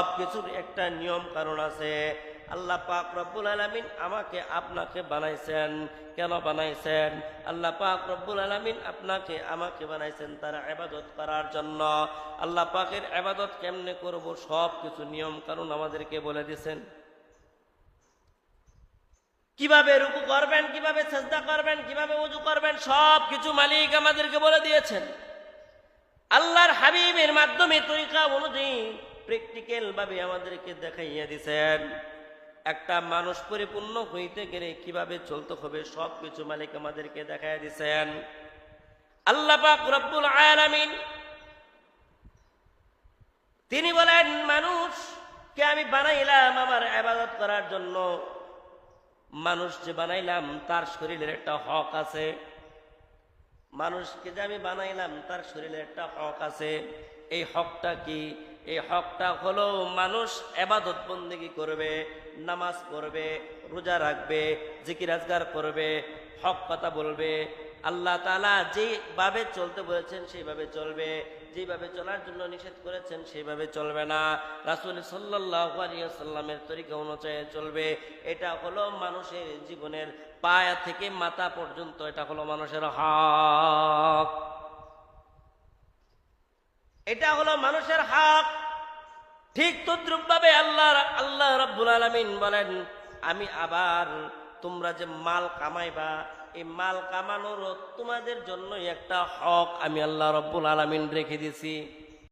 সব কিছুর একটা নিয়ম কারণ আছে। আল্লাহ পাক রব্বুল আলামিন আমাকে আপনাকে বানাইছেন। কেন বানাইছেন? আল্লাহ পাক রব্বুল আলামিন আপনাকে আমাকে বানাইছেন তার আবাদত করার জন্য। আল্লাহ পাকের আবাদত কেমনে করব? সব কিছু নিয়ম কারণ আমাদেরকে বলে দিয়েছেন। কীভাবে রুকু করবেন, কীভাবে চেষ্টা করবেন, কীভাবে উজু করবেন, সব কিছু মালিক আমাদেরকে বলে দিয়েছেন। আল্লাহর হাবিবের মাধ্যমে তরিকা অনুযায়ী প্র্যাকটিক্যাল ভাবে আমাদেরকে দেখাইয়া দিছেন। একটা মানুষ পরিপূর্ণ হইতে গেলে কীভাবে চলতে হবে সব কিছু মালিক আমাদেরকে দেখাইয়া দিছেন। আল্লাহ পাক রব্বুল আলামিন তিনি বলেন, মানুষকে আমি বানাইলাম আমার আবাদত করার জন্য। মানুষ যে বানাইলাম তার শরীরের একটা হক আছে। মানুষকে যে আমি বানাইলাম, তার শরীরে একটা হক আছে। এই হকটা কি? এই হকটা হলো মানুষ এবাদত বন্দী করবে, নামাজ পড়বে, রোজা রাখবে, জিকির আজগার করবে, হক কথা বলবে আল্লাহ তালা যেভাবে চলতে বলেছেন, সেইভাবে চলবে। যেভাবে চলার জন্য নিষেধ করেছেন, সেইভাবে চলবে না। রাসুল সাল্লামের তরিকা অনুযায়ী চলবে। এটা হলো মানুষের জীবনের পায়া থেকে মাথা পর্যন্ত, এটা হলো মানুষের হক। এটা হলো মানুষের হক। ঠিক তদ্রুপ ভাবে আল্লাহ আল্লাহ রব্বুল আলমিন বলেন, আমি আবার তোমরা যে মাল কামাইবা এই মাল কামানোর তোমাদের জন্য একটা হক আমি আল্লাহ রব্বুল আলমিন রেখে দিছি।